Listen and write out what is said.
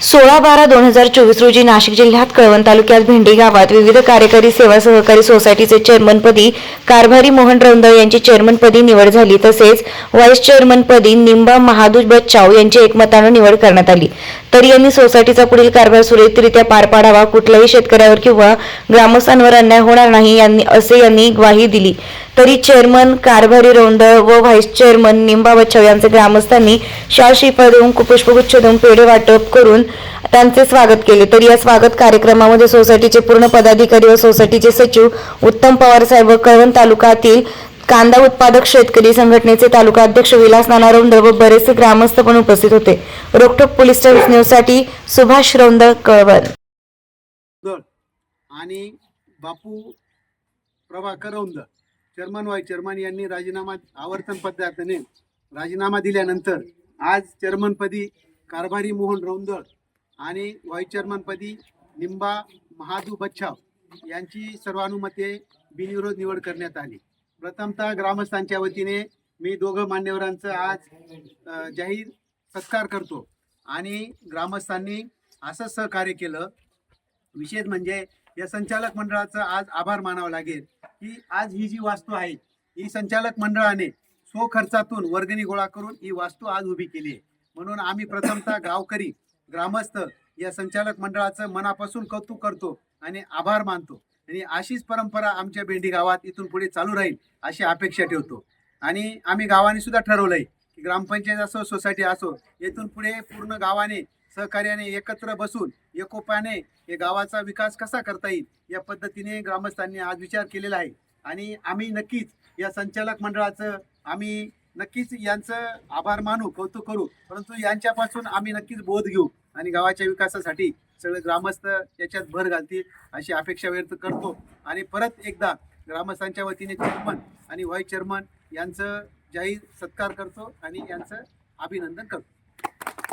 सोळा बारा दोन हजार चोवीस रोजी नाशिक जिल्ह्यात कळवण तालुक्यात भेंडी गावात विविध कार्यकारी सेवा सहकारी सोसायटीचे चेअरमनपदी कारभारी मोहन रौंदळ यांची चेअरमनपदी निवड झाली. तसेच व्हाईस चेअरमनपदी निंबा महादूज बच्चाव यांची एकमतानं निवड करण्यात आली. तरी यांनी सोसायटीचा पुढील कारभार सुरळीतरित्या पार पाडावा कुठल्याही शेतकऱ्यावर किंवा ग्रामस्थांवर अन्याय होणार नाही यांनी असे यांनी ग्वाही दिली. तरी चेअरमन कारभारी रौंदळ व व्हाईस चेअरमन निंबा बच्चाव यांचे ग्रामस्थांनी शाल श्रीफळ देऊन कुपुष्पगुच्छ देऊन पेढे वाटप करून त्यांचे स्वागत केले. तर या स्वागत कार्यक्रमामध्ये सोसायटीचे पूर्ण पदाधिकारी व सोसायटीचे सचिव उत्तम पवार साहेब व कळवण तालुक्यातील कांदा उत्पादक शेतकरी संघटनेचे तालुका अध्यक्ष विलास नानारौंदळ व बरेचसे ग्रामस्थ पण उपस्थित होते. रोकटोक पोलीस टाइम्स न्यूजसाठी सुभाष रौंदळ कळवण. दळ आणि बापू प्रभाकर रौंद चेअरमन वाय चेअरमन यांनी राजीनामा आवर्तन पद्धतीने राजीनामा दिल्यानंतर आज चेअरमनपदी कारभारी मोहन रौंदळ आणि व्हाईस चेअरमनपदी निंबा महादू बच्छाव यांची सर्वानुमते बिनविरोध निवड करण्यात आली. प्रथमतः ग्रामस्थांच्या वतीने मी दोघं मान्यवरांचं आज जाहीर सत्कार करतो. आणि ग्रामस्थांनी असं सहकार्य केलं. विशेष म्हणजे या संचालक मंडळाचं आज आभार मानावा लागेल की आज ही जी वास्तू आहे ही संचालक मंडळाने स्वखर्चातून वर्गणी गोळा करून ही वास्तू आज उभी केली आहे. म्हणून आम्ही प्रथमतः गावकरी ग्रामस्थ या संचालक मंडळाचं मनापासून कौतुक करतो आणि आभार मानतो. आणि अशीच परंपरा आमच्या भेंडी गावात इथून पुढे चालू राहील अशी अपेक्षा ठेवतो. आणि आम्ही गावाने सुद्धा ठरवलंय की ग्रामपंचायत असो सोसायटी असो येथून पुढे पूर्ण गावाने सहकार्याने एकत्र बसून एकोप्याने हे गावाचा विकास कसा करता येईल या पद्धतीने ग्रामस्थांनी आज विचार केलेला आहे. आणि आम्ही नक्कीच या संचालक मंडळाचं आम्ही नक्कीच यांचं आभार मानू कौतुक करू. परंतु यांच्यापासून आम्ही नक्कीच बोध घेऊ आणि गावाच्या विकासासाठी सगळे ग्रामस्थ याच्यात भर घालतील अशी अपेक्षा व्यक्त करतो. आणि परत एकदा ग्रामस्थांच्या वतीने चेअरमन आणि व्हाईस चेअरमन यांचं जाहीर सत्कार करतो आणि यांचं अभिनंदन करतो.